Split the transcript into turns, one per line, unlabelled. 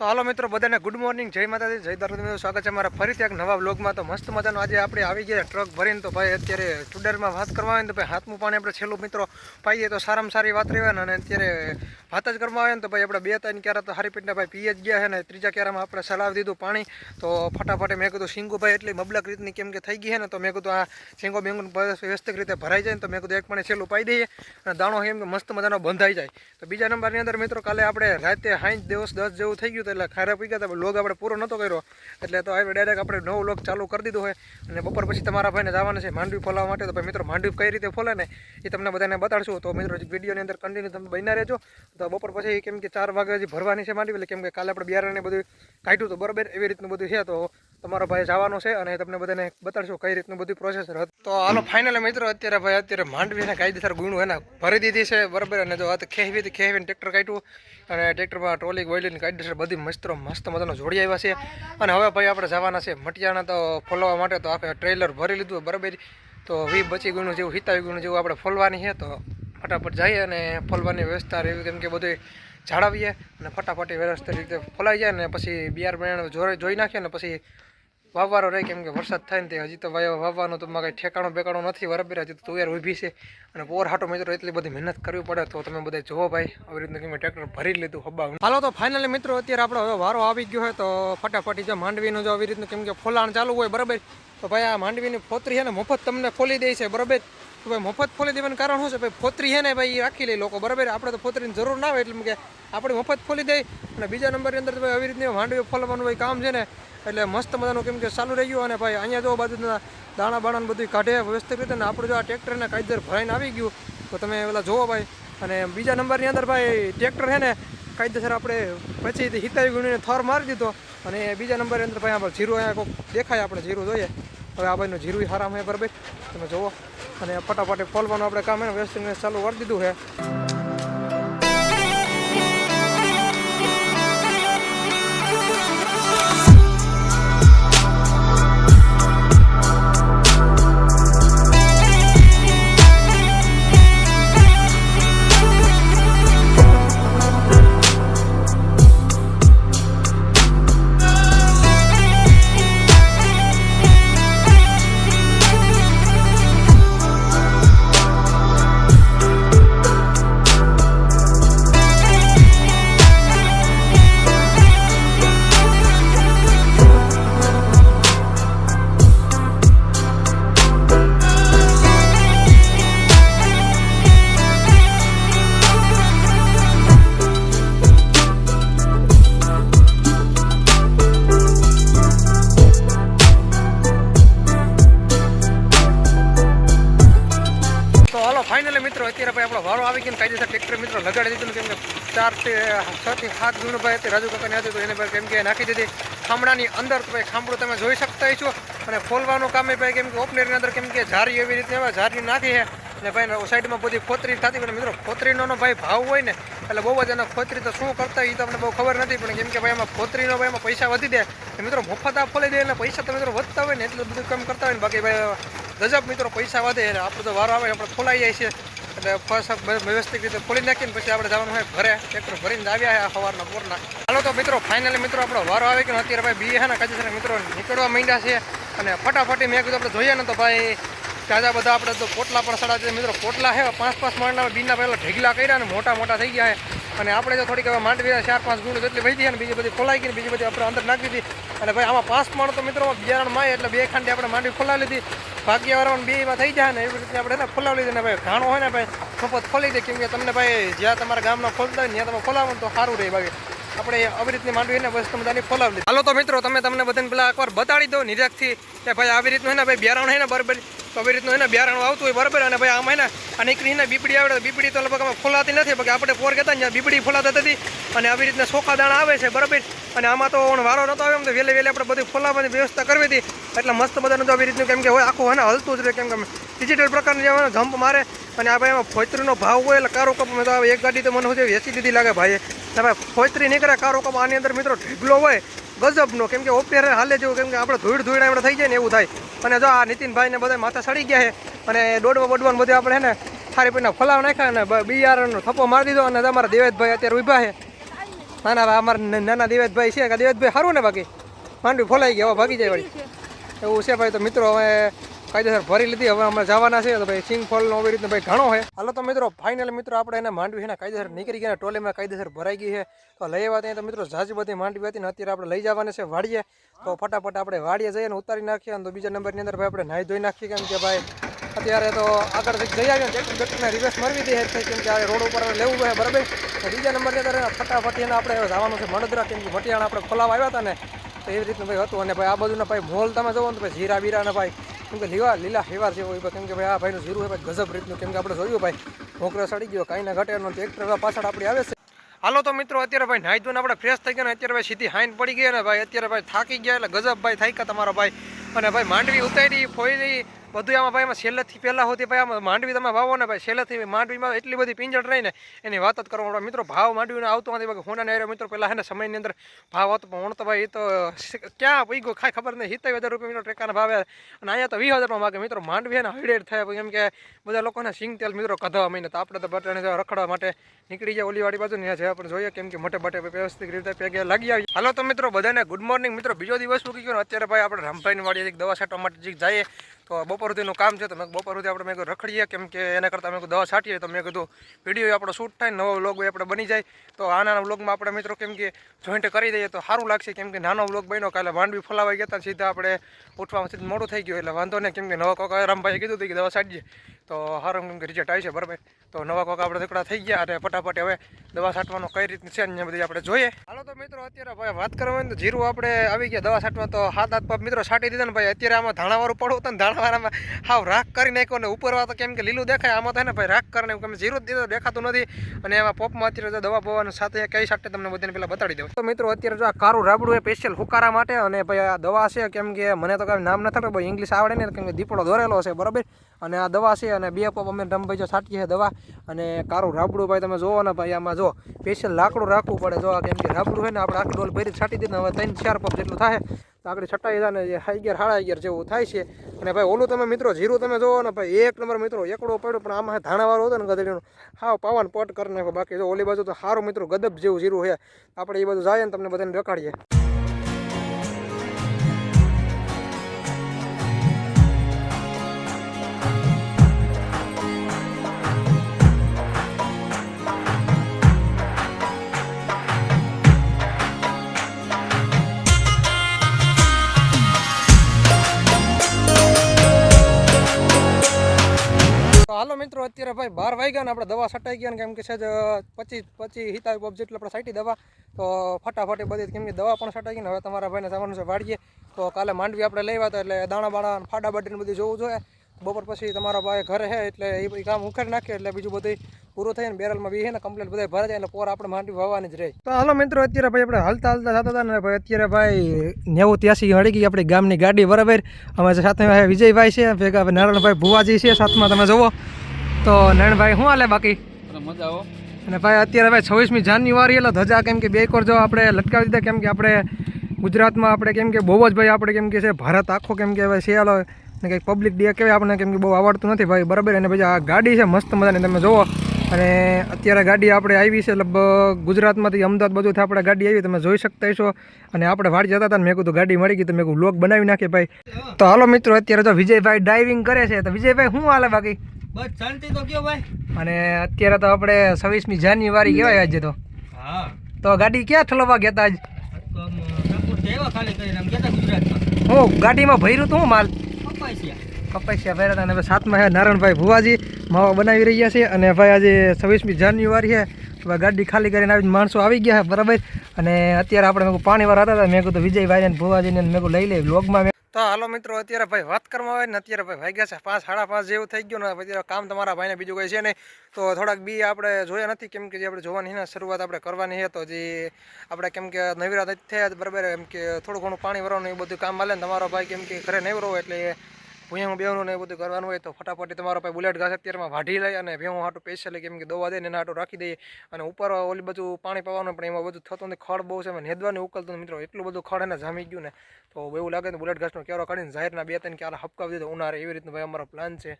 તો હાલો મિત્રો, બધાને ગુડ મોર્નિંગ જય માતાજી, જય દારૂ મિત્રો. સ્વાગત છે મારા ફરીથી એક નવા બ્લોગમાં તો મસ્ત મજાનો આજે આપણે આવી ગયા ટ્રક ભરીને. તો ભાઈ, અત્યારે સ્ટુડન્ટમાં વાત કરવા આવે ને તો ભાઈ હાથમું પાણી આપણે છેલ્લું મિત્રો પાઈએ તો સારામાં સારી વાત રહેવાય અને અત્યારે વાત જ કરવા આવે ને તો ભાઈ, આપણે બે ત્રણ ક્યારા તો હારી પીટને ભાઈ પીએ જ ગયા છે ને. ત્રીજા ક્યારામાં આપણે સલાવી દીધું પાણી. તો ફટાફટ મેં કીધું સિંગુ ભાઈ, એટલી મબલક રીતની કેમ કે થઈ ગઈ છે ને? તો મેં કીધું, આ સિંગો બેંગો વ્યવસ્થિત રીતે ભરાઈ જાય ને. તો મેં કીધું, એક પાણી છેલ્લું પાઈ દઈએ. અને દાણો એમ મસ્ત મજાનો બંધાઈ જાય. તો બીજા નંબરની અંદર મિત્રો, કાલે આપણે રાતે સાંજ દિવસ દસ જેવું થઈ ગયું એટલે ખારા પી ગયા હતા લોગ આપણે પૂરો નહોતો કર્યો. એટલે તો હવે ડાયરેક્ટ આપણે નવો લોગ ચાલુ કરી દીધો હોય અને બપોર પછી તમારા ભાઈને જવાના છે માંડવી ફોલાવવા માટે. તો ભાઈ મિત્રો, માંડવી કઈ રીતે ફોલે ને એ તમને બધાને બતાડશું. તો મિત્રો વિડીયોની અંદર કન્ટિન્યુ તમે બન્યા રહેજો. તો બપોર પછી કેમ કે ચાર વાગે હજી ભરવાની છે માંડવી, એટલે કેમ કે કાલે આપણે બિયારણને બધું કાઢ્યું તો બરાબર એવી રીતનું બધું છે. તો તમારો ભાઈ જવાનો છે અને તમને બધાને બતાડશું કઈ રીતનું બધું પ્રોસેસ તો હાલો ફાઇનલ મિત્રો, અત્યારે ભાઈ અત્યારે માંડવીને કાયદેસર ગુણું એને ભરી દીધી છે, બરાબર? અને જો આ ખેવી હતી ખેવીને ટ્રેક્ટર કાઢ્યું અને ટ્રેક્ટરમાં ટ્રોલી વોઈલીને કાયદેસર બધી મસ્તરો મસ્ત મજાનો જોડી આવ્યા છે. અને હવે ભાઈ આપણે જવાના છે મટિયાના તો ફોલવા માટે, તો આપણે ટ્રેલર ભરી લીધું, બરાબર? તો વી બચી ગુણું જેવું, હિતાવી ગુણું જેવું આપણે ફોલવાની છે, તો ફટાફટ જઈએ અને ફોલવાની વ્યવસ્થા રહેવી કેમ કે બધું જાળવીએ અને ફટાફટ વ્યવસ્થિત રીતે ફોલાઈ જાય અને પછી બિયાર બિયારણ જોઈ નાખીએ અને પછી વાવવાનો રહે કેમ કે વરસાદ થાય ને તે હજી તો વાયો વાવવાનું તો કંઈ ઠેકાણું બેકાણું નથી. બરાબર હજી તો તુવેર ઊભી છે. અને પોર હાટો મિત્રો, એટલી બધી મહેનત કરવી પડે. તો તમે બધા જોવો ભાઈ, આવી રીતનું કેમ ટ્રેક્ટર ભરી લીધું હબ્બા હાલો તો ફાઇનલી મિત્રો, અત્યારે આપણે હવે વારો આવી ગયો હોય તો ફટાફટી જો માંડવીનું જો આવી રીતનું કેમ કે ફોલાણ ચાલુ હોય, બરાબર? તો ભાઈ આ માંડવીની ફોતરી છે ને, મફત તમને ફોલી દે છે, બરાબર? તો ભાઈ મફત ફોલી દેવાનું કારણ શું છે? ભાઈ ફોતરી છે ને ભાઈ, એ રાખી લે લોકો, બરાબર? આપણે તો ફોતરીની જરૂર ના હોય, એટલે કે આપણે મફત ફોલી દઈ અને બીજા નંબરની અંદર ભાઈ આવી રીતની માંડવી ફોલવાનું ભાઈ કામ છે ને, એટલે મસ્ત મજાનું કેમ કે ચાલુ રહી ગયું અને ભાઈ અહીંયા જો બાજુના દાણા બાણા બધું કાઢે વ્યવસ્થિત રીતે ને આપણે જો આ ટ્રેક્ટરને કાયદેસર ભરાઈને આવી ગયું, તો તમે પેલા જોવો ભાઈ. અને બીજા નંબરની અંદર ભાઈ ટ્રેક્ટર છે ને, કાયદેસર આપણે પછી હિતાવી ગુણીને થર મારી દીધો. અને બીજા નંબરની અંદર ભાઈ આપણે જીરું અહીંયા કોઈક દેખાય, આપણે જીરું જોઈએ. હવે આ ભાઈનું જીરું હારામ હે બરાબર. તમે જુઓ. અને ફટાફટ ફોલવાનું આપણે કામ એને વ્યવસ્થિત ચાલુ કરી દીધું છે ફાઇનલી મિત્રો, અત્યારે ભાઈ આપણો વારો આવી ગયો કાયદેસર ટ્રેક્ટર મિત્રો લગાડી દીધું કેમ કે ચાર છ થી સાત ગુણ ભાઈ અત્યારે રાજુ કાકાની હતી, તો એને ભાઈ કેમ કે નાખી દીધી. ખામડાની અંદર ભાઈ ખામડું તમે જોઈ શકતા છો. અને ફોલવાનું કામ ભાઈ કેમ કે ઓપનેરની અંદર કેમ કે ઝારી એવી રીતે ઝારી નાખી છે. અને ભાઈ સાઈડમાં બધી ખોતરી થતી, પણ મિત્રો ખોતરીનો ભાઈ ભાવ હોય ને, એટલે બહુ જ એના ખોતરી તો શું કરતા એ તમને બહુ ખબર નથી, પણ કેમ કે ભાઈ એમાં ખોતરીનો ભાઈ એમાં પૈસા વધી દે. મિત્રો મફત આ ખોલી દે, એટલે પૈસા તો મિત્રો વધતા હોય ને, એટલું બધું કામ કરતા હોય ને, બાકી ભાઈ ગજબ મિત્રો પૈસા વધે અને આપણે તો વારો આવે, આપણે ફોલાઈ જાય છે. એટલે ફર્સ્ટ વ્યવસ્થિત રીતે ફોલી નાખીને પછી આપણે જવાનું હોય ઘરે. ટ્રેક્ટર ભરીને આવ્યા છે સવારના પોરના. ચાલો તો મિત્રો ફાઇનલી મિત્રો આપણો વારો આવી ને અત્યારે ભાઈ બી હે ને કાજે મિત્રો નીકળવા માંડ્યા છે. અને ફટાફટી મેં કીધું આપણે જોઈએ ને તો ભાઈ તાજા બધા આપણે તો પોટલા પણ સડા છે. મિત્રો, પોટલા છે પાંચ પાંચ માળના બીના પહેલાં ઢેગલા કર્યા ને મોટા મોટા થઈ ગયા છે અને આપણે જો થોડીક હવે માંડવી ચાર પાંચ ગુણ જેટલી વહી છે ને બીજી બધી ખોલાઈ ગઈ બીજી બધી આપણે અંદર નાખી દીધી. અને ભાઈ આમાં પાંચ માણ તો મિત્રો, બિયારણમાં એટલે બે ખાંડી આપણે માંડવી ખોલાવી લીધી. ભાગ્યવાળામાં બે એમાં થઈ જાય ને એવી રીતે આપણે ખોલાવી દે ને ભાઈ. ઘાણો હોય ને ભાઈ મફત ખોલી દે કેમ કે તમને ભાઈ જ્યાં તમારા ગામમાં ખોલતા હોય ત્યાં તમે ખોલાવો ને તો સારું રહે બાકી. આપણે આવી રીતની માંડવી ને વસ્તુ બધાની લીધી હાલો તો મિત્રો, તમે તમને બધાને પેલા એકવાર બતાડી દો નિરાકથી કે ભાઈ આવી રીતનું હે ને ભાઈ બિયારણ હે ને બરાબર, તો આવી રીતનું એને બિયારણ આવતું હોય બરાબર અને ભાઈ આમાં હે ને, આ નીકળી ને બીપડી આવે તો બીપડી તો લગભગ અમે ફોલાતી નથી, બાકી આપણે પોર કહેતા ને બીપડી ફોલાતા હતી અને આવી રીતના સોખા દાણા આવે છે બરાબર. અને આમાં તો વારો નતો આવ્યો એમ તો વહેલે વહેલે આપણે બધું ફોલાવવાની વ્યવસ્થા કરવી હતી. એટલે મસ્ત બધાને તો આવી રીતનું કેમ કે હોય, આખું હોય ને હલતું જ રહે કેમ કે ડિજિટલ પ્રકારની જે જમ્પ મારે અને આ ભાઈ એમાં ફોતરીનો ભાવ હોય એટલે કારો કપ. તો એક ગાડી તો મને છે, વેચી દીધી લાગે ભાઈએ. ને ભાઈ ફોતરી નીકળે, કારો કપ. આની અંદર મિત્રો ઢીગલો હોય, ગજબનો. કેમ કે ઓપેર હાલે જેવું, કેમ કે આપણે ધૂળ ધૂળ આપણે થઈ જાય ને એવું થાય. અને જો આ નીતિનભાઈને બધા માથા સડી ગયા છે અને દોડવા બોડવાનું બધું આપણે ને ખારી પીના ફલાવ નાખ્યા અને બિયારણનો થપ્પો મારી દીધો અને તમારા દેવેદભાઈ અત્યારે ઊભા છે. ના ના અમારા નાના દેવેદભાઈ છે, કે દેવેશભાઈ સારું ને બાકી? માંડવી ફોલાઈ ગયા ભાગી જાય વળી. એવું છે ભાઈ, તો મિત્રો હવે કાયદેસર ભરી લીધી. હવે અમે જવાના છે તો ભાઈ, સિંગ ફોલનો આવી રીતના ભાઈ ઘણો છે. હાલો તો મિત્રો ફાઇનલ મિત્રો, આપણે એને માંડવી છે કાયદેસર નીકળી ગયા ટોલીમાં કાયદેસર ભરાઈ ગઈ છે. તો લઈ આવ્યા ત્યાં તો મિત્રો ઝાજી બધી માંડવી હતી ને અત્યારે આપણે લઈ જવાના છે વાડીએ. તો ફટાફટ આપણે વાડીએ જઈએ ને ઉતારી નાખીએ અને તો બીજા નંબરની અંદર ભાઈ આપણે નાહી ધોઈ નાખીએ. કેમ કે ભાઈ, અત્યારે તો આગળ જઈ આવીએ ને ટ્રેક્ટર બેક્ટરને રિવર્સ મરવી દે છે કેમ કે આ રોડ ઉપર લેવું હોય બરાબર. તો બીજા નંબરની અંદર ફટાફટ એને આપણે જવાનું છે મણદરા કેમ કે મટિયાણા આપણે ખોલાવા આવ્યા હતા ને. તો એવી રીતનું ભાઈ હતું. અને ભાઈ આ બધું ભાઈ મોલ તમે જોવો ને ભાઈ જીરા બીરાના ભાઈ, કેમ કે લીવા લીલા હેવાર જેવો હોય. કેમ કે ભાઈ આ ભાઈનું જીરું હોય ભાઈ ગજબ રીતનું. કેમ કે આપણે જોયું ભાઈ, મોકરો સડી ગયો, કાંઈ ના ઘટે. એનો ટ્રેક્ટર પાછળ આપણી આવે છે. હાલો તો મિત્રો, અત્યારે ભાઈ નાઈ ધોઈને આપણે ફ્રેશ થઈ ગયા ને અત્યારે ભાઈ સીધી હાઈન પડી ગઈ ને ભાઈ અત્યારે ભાઈ થાકી ગયા એટલે ગજબ ભાઈ થાક્યા તમારો ભાઈ. અને ભાઈ માંડવી ઉતારી ફોઈલી બધું આમાં ભાઈ એમાં છેલ્લેથી પહેલાં હોતી ભાઈ, આમાં માંડવી તમે વાવો ને ભાઈ, છેલ્લેથી માંડવીમાં એટલી બધી પિંજળ રહી ને, એની વાત જ કરવા મિત્રો ભાવ માંડવીને આવતો નથી, બાકી હોના ને મિત્રો પહેલાં એને સમયની અંદર ભાવ હતો, પણ તો ભાઈ એ તો ક્યાં પી ગયો કાંઈ ખબર નહીં, સિત્તેર હજાર રૂપિયા મિત્રો ટેકાના ભાવે. અને અહીંયા તો વીસ હજારમાં માગે મિત્રો માંડવી એને થાય પછી એમ કે બધા લોકોને સિંગ તેલ મિત્રો કઢાવા મહિને. તો આપણે તો જવા રખડવા માટે નીકળી જાય ઓલીવાડી બાજુ ને જે આપણે જોઈએ, કેમ કે મોટે બટે વ્યવસ્થિત રીતે પેગે લાગી આવી. હાલો તો મિત્રો બધાને ગુડ મોર્નિંગ મિત્રો બીજો દિવસ મૂકી ગયો અત્યારે ભાઈ આપણે રામભાઈની વાડી દવા છાંટવા માટે જઈએ. તો બપોર સુધીનું કામ છે તો મેં બપોર સુધી આપણે મેં રખડીએ, કેમ કે એના કરતાં મેં દવા છાંટીએ. તો મેં કીધું વીડિયો આપણો શૂટ થાય નવો વ્લોગ આપણે બની જાય. તો આના વ્લોગમાં આપણે મિત્રો કેમ કે જોઈન્ટ કરી દઈએ તો સારું લાગશે, કેમ કે નાનો વ્લોગ બન્યો કાલે માંડવી ફોલાવાઈ ગયા હતા સીધા આપણે ઉઠવામાં સીધું મોડું થઈ ગયું, એટલે વાંધો નહીં, કેમ કે નવા કોકા રામભાઈએ કીધું કે દવા છાંટીએ. તો સારું, કેમ કે રિઝલ્ટ આવી છે, બરાબર. તો નવા કોકા આપણે દીકડા થઈ ગયા અને ફટાફટ હવે દવા છાંટવાનો કઈ રીતની છે ને બધી આપણે જોઈએ. હાલો તો મિત્રો, અત્યારે ભાઈ વાત કરવા તો જીરું આપણે આવી ગયા, દવા છાંટવા તો હાથ હાથ પગ મિત્રો છાંટી દીધા ને ભાઈ, અત્યારે આમાં ધાણાવાળું પડવું હતું ને ધાણાવાળામાં હાવ રાખ કરી નાખ્યો ને ઉપરવા તો કેમ કે લીલું દેખાય, આમાં તો ને ભાઈ રાખ કરીને કેમ જીરું દીધું, દેખાતું નથી. અને એમાં પોપમાં અત્યારે જો દવા પવાની સાથે કઈ છાંટે તમને બધાને પહેલાં બતાડી દઉં. તો મિત્રો, અત્યારે જો આ કારું રાબડું એ સ્પેશિયલ હુકારા માટે અને ભાઈ આ દવા છે, કેમ કે મને તો કાંઈ નામ નથી ભાઈ ઇંગ્લિશ આવડે ને, કેમ કે દીપડો દોરેલો છે, બરાબર? અને આ દવા છે અને બે પોપ અમે રમભાઈ જો છાંટીએ દવા. અને કારું રાબડું ભાઈ તમે જોવો ને ભાઈ, આમાં જો સ્પેશિયલ લાકડું રાખવું પડે. જો કેમ કે રાબડું હોય ને આપણે આખી ડોલ ભરી છાંટી દીધું હવે ત્રણ ચાર પોપ જેટલું થાય તો આગળ છઠ્ઠા જાય ને અગિયાર, સાડા અગિયાર જેવું થાય છે. અને ભાઈ, ઓલું તમે મિત્રો, જીરું તમે જોવો ને ભાઈ, એક નંબર મિત્રો એકડો પડ્યો, પણ આમાં ધાણાવાળો હતો ને ગધડીનો હા પાવન પટ કરી નાખો બાકી જો ઓલી બાજુ તો સારું મિત્રો, ગદબ જેવું જીરું છે. આપણે એ બધું જાય ને તમને બધાને દેખાડીએ. અત્યારે ભાઈ, બાર વાગ્યા ને આપણે દવા છટાઈ ગયા ને કેમ કે છે જ પચીસ પચીસ હિતાવી પબ જેટલી આપણે છાંટી દવા, તો ફટાફટ બધી કેમ દવા પણ છટાઈ ગઈ ને હવે તમારા ભાઈને જવાનું છે વાળીએ. તો કાલે માંડવી આપણે લેવા હતા, એટલે દાણા બાણા ફાડા બાટીને બધું જોવું જોઈએ. બપોર પછી તમારા ભાઈ ઘરે છે એટલે એ બધી કામ ઉખેડી નાખે, એટલે બીજું બધું પૂરું થઈને બેરલમાં બી છે ને કમ્પ્લીટ બધા ભરાય જાય, એટલે પોર આપણે માંડવી વાવવાની જ રહે. તો હાલો મિત્રો, અત્યારે ભાઈ આપણે હાલતા હાલતા જતા હતા ને ભાઈ અત્યારે ભાઈ નેવું ત્યાસી હળી ગઈ આપણી ગામની ગાડી બરાબર. અમે સાથે ભાઈ વિજયભાઈ છે, ભેગા નારાયણભાઈ ભુવાજી છે, સાથમાં તમે જુઓ. તો નારાયણભાઈ શું હાલે બાકી?
મજા આવો.
અને ભાઈ અત્યારે ભાઈ છવ્વીસમી જાન્યુઆરી એટલે ધજા કેમ કે બે કોર જો આપણે લટકાવી દીધા કેમ કે આપણે ગુજરાતમાં આપણે કેમ કે બહુ જ ભાઈ આપણે કેમ કે છે ભારત આખો કેમ કે ભાઈ શિયાળો ને કંઈક પબ્લિક ડે કહેવાય આપણને કેમ કે બહુ આવડતું નથી ભાઈ બરાબર? અને પછી આ ગાડી છે મસ્ત મજાની તમે જુઓ. અને અત્યારે ગાડી આપણે આવી છે લગભગ ગુજરાતમાંથી અમદાવાદ બાજુથી આપણે ગાડી આવી તમે જોઈ શકતા છો અને આપણે વાડી જતા હતા ને મેં કીધું ગાડી મળી ગઈ તો મેં કીધું લોક બનાવી નાખીએ ભાઈ. તો હાલો મિત્રો અત્યારે તો વિજયભાઈ ડ્રાઇવિંગ કરે છે તો વિજયભાઈ શું હાલે બાકી?
બસ શાંતિ તો કયો ભાઈ?
અને અત્યારે તો આપણે છવ્વીસમી જાન્યુઆરી કહેવાય આજે તો.
હા.
તો ગાડી ક્યાં ઠલવા ગયા હતા આજ?
ગુજરાતમાં.
હું ગાડીમાં ભર્યું તો હું માલ?
કપાસિયા.
ભર્યા હતા અને હવે સાતમાં નારાયણભાઈ ભુવાજી માવા બનાવી રહ્યા છે. અને ભાઈ આજે છવ્વીસમી જાન્યુઆરી છે ગાડી ખાલી કરીને આવીને માણસો આવી ગયા છે બરાબર? અને અત્યારે આપણે મેં પાણી વાર હતા મેં કીધું વિજયભાઈ અને ભુવાજીને મેં લઈ લઈ વ્લોગમાં મેં તો હાલો મિત્રો, અત્યારે ભાઈ વાત કરવામાં આવે ને અત્યારે ભાઈ ગયા છે, પાંચ, સાડા પાંચ જેવું થઈ ગયું ને અત્યારે કામ તમારા ભાઈને બીજું કંઈ છે નહીં. તો થોડાક બી આપણે જોયા નથી, કેમ કે જે આપણે જોવાની ને શરૂઆત આપણે કરવાની છે, તો જે આપણે કેમ કે જ થયા બરાબર, એમ કે થોડું ઘણું પાણી ભરવાનું એ બધું કામ મળે ને તમારો ભાઈ કેમ કે ઘરે નહીં એટલે ભૂયાનું બેહનું ને બધું કરવાનું હોય તો ફટાફટ તમારો પાસે બુલેટ ઘાસ અત્યારમાં વાઢી લઈ અને ભેહું હાટું સ્પેશિયલી કેમ કે દવા દઈને એના હાટું રાખી દઈએ અને ઉપર ઓલી બધું પાણી પાવાનું, પણ એમાં બધું થતું નથી, ખડ બહુ છે અને નેદવાની ઉકલતું મિત્રો. એટલું બધું ખડ એને જામી ગયું ને, તો એવું લાગે તો બુલેટ ઘાસનો કેરો કાઢીને જાહેરના બે ત્રણ ક્યારે હપકાવી દીધો ઉનાળે, એવી રીતનું ભાઈ અમારો પ્લાન છે.